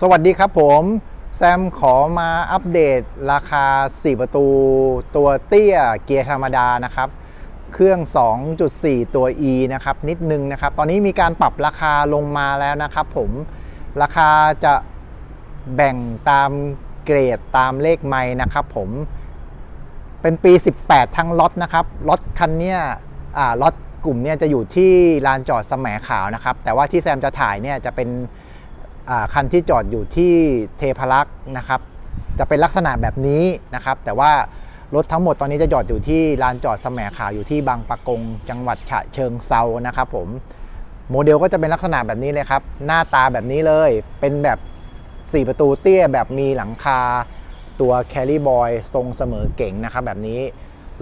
สวัสดีครับผม แซมขอมาอัปเดตราคา 4 ประตู ตัวเตี้ยเกียร์ธรรมดานะครับ เครื่อง 2.4 ตัว E นะครับ นิดนึงนะครับ ตอนนี้มีการปรับราคาลงมาแล้วนะครับผมราคาจะแบ่งตามเกรดตามเลขไม้นะครับผมเป็นปี 18 ทั้งล็อตนะครับล็อตคันเนี้ยอ่าล็อตกลุ่มเนี้ยจะอยู่ที่ลานจอดสมแหมขาวนะครับ แต่ว่าที่แซมจะถ่ายเนี่ยจะเป็น คันที่จอดอยู่ที่เทพารักษ์นะครับ จะเป็นลักษณะแบบนี้นะครับ แต่ว่ารถทั้งหมดตอนนี้จะจอดอยู่ที่ลานจอดสแหมขาวอยู่ที่บางปะกง จังหวัดฉะเชิงเซานะครับผมโมเดลก็จะเป็นลักษณะแบบนี้เลยครับ หน้าตาแบบนี้เลยเป็นแบบ 4 ประตูเตี้ยแบบมีหลังคา ตัวแคล r บอยทรงเสมอเก่งนะครับ แบบนี้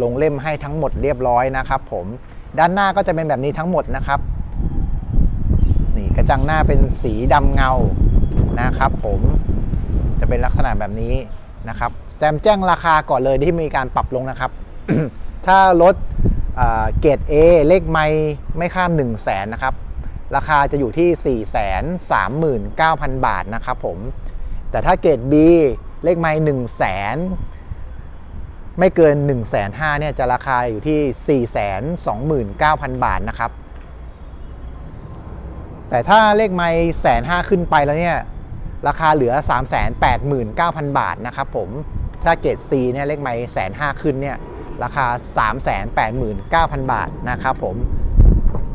ลงเล่มให้ทั้งหมดเรียบร้อยนะครับผมด้านหน้าก็จะเป็นแบบนี้ทั้งหมดนะครับ นี่กระจังหน้าเป็นสีดำเงานะครับ ผมจะเป็นลักษณะแบบนี้นะครับ แซมแจ้งราคาก่อนเลยที่มีการปรับลงนะครับ ถ้ารถเกรด A เลขไม่ไม่ข้าม 1 0 0 0 0แสนนะครับ ราคาจะอยู่ที่ 4 3 9 0 0 0 บาทนะครับผม แต่ถ้าเกรด B เลขไม่1 0 0 0 0แสนไม่เกิน 1 5 0 0 0เนี่ยจะราคาอยู่ที่ 4 2 9 0 0 0 บาทนะครับ แต่ถ้าเลขไม่แสนห้าขึ้นไปแล้วเนี่ยราคาเหลือ 3 8 9 0 0 0 บาทนะครับผมถ้าเกรด C เนี่ยเลขไม่แสนห้าขึ้นเนี่ยราคา 3 8 9 0 0 0 บาทนะครับผม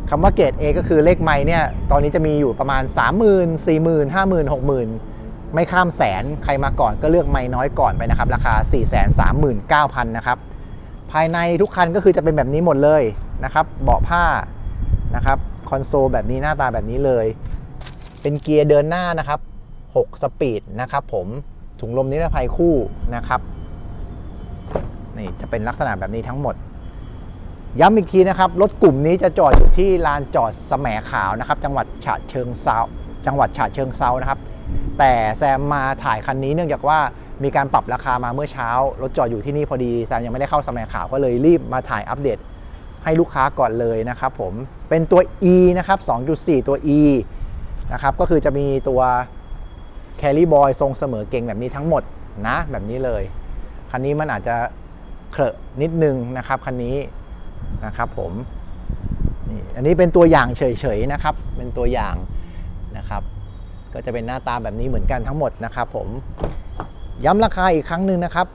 คำว่าเกรด A ก็คือเลขไม้เนี่ยตอนนี้จะมีอยู่ประมาณ 3 0 0 0 0 4 0 0 0 0 5 0 0 0 0 6 0 0 0ไม่ข้ามแสนใครมาก่อนก็เลือกไม้น้อยก่อนไปนะครับ ราคา 4 3 9 0 0 0 นะครับ ภายในทุกคันก็คือจะเป็นแบบนี้หมดเลยนะครับ เบาะผ้า นะครับคอนโซลแบบนี้หน้าตาแบบนี้เลย เป็นเกียร์เดินหน้านะครับ 6 สปีดนะครับผมถุงลมนิรภัยคู่นะครับนี่จะเป็นลักษณะแบบนี้ทั้งหมด ย้ำอีกทีนะครับ รถกลุ่มนี้จะจอดอยู่ที่ลานจอดแสมขาวนะครับ จังหวัดฉะเชิงเซาจังหวัดฉะเชิงเซานะครับ แต่แซมมาถ่ายคันนี้เนื่องจากว่ามีการปรับราคามาเมื่อเช้า รถจอดอยู่ที่นี่พอดีแซมยังไม่ได้เข้าแสมขาวก็เลยรีบมาถ่ายอัปเดต ให้ลูกค้าก่อนเลยนะครับผมเป็นตัว E นะครับ 2.4 ตัว E นะครับก็คือจะมีตัวแคล r บอยทรงเสมอเก่งแบบนี้ทั้งหมดนะ แบบนี้เลย คันนี้มันอาจจะเครอะนิดนึงนะครับคันนี้นะครับผมนี่อันนี้เป็นตัวอย่างเฉยๆนะครับ เป็นตัวอย่างนะครับ ก็จะเป็นหน้าตาแบบนี้เหมือนกันทั้งหมดนะครับผมย้ำราคาอีกครั้งหนึ่งนะครับ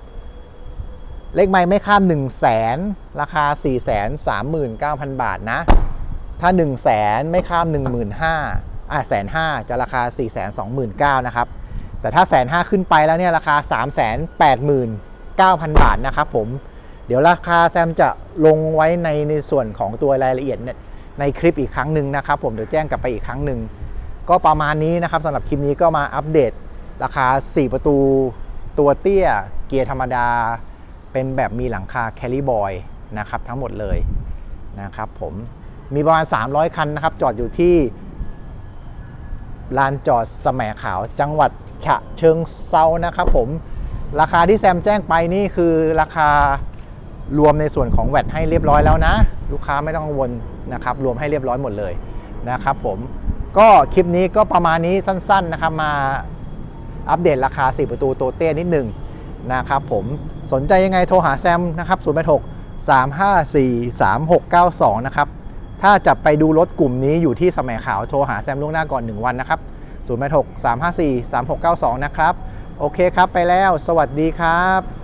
เลขไม่ไม่ข้าม 1 0 0 0 0แสนราคา 4 3 9 0 0 0 บาทนะ ถ้า 1 0 0 0 0แสนไม่ข้าม 1 5 0 0 0อะแสนห้าจะราคา 4 2 9 0 0 0นะครับ แต่ถ้าแสนห้าขึ้นไปแล้วเนี่ยราคา 3 8 9 0 0 0 บาทนะครับผม เดี๋ยวราคาแซมจะลงไว้ในในส่วนของตัวรายละเอียดเนี่ยในคลิปอีกครั้งหนึ่งนะครับผมเดี๋ยวแจ้งกลับไปอีกครั้งหนึ่งก็ประมาณนี้นะครับสำหรับคลิปนี้ก็มาอัปเดตราคา 4 ประตูตัวเตี้ยเกียร์ธรรมดา เป็นแบบมีหลังคาแคลิบอยนะครับทั้งหมดเลยนะครับผมมีประมาณ 300 คันนะครับ จอดอยู่ที่ลานจอดสแหมขาวจังหวัดฉะเชิงเซานะครับผมราคาที่แซมแจ้งไปนี่คือราคารวมในส่วนของแวดให้เรียบร้อยแล้วนะ ลูกค้าไม่ต้องกังวลนะครับ รวมให้เรียบร้อยหมดเลยนะครับผมก็คลิปนี้ก็ประมาณนี้สั้นๆนะครับมาอัปเดตราคา 4 ประตูโตเต้นิดหนึ่ง นะครับผมสนใจยังไงโทรหาแซมนะครับ0 8 6 3 5 4 3 6 9 2 นะครับ ถ้าจะไปดูรถกลุ่มนี้อยู่ที่สมัยขาวโทรหาแซมล่วงหน้าก่อน 1 วันนะครับ0 8 6 3 5 4 3 6 9 2 นะครับ โอเคครับไปแล้ว สวัสดีครับ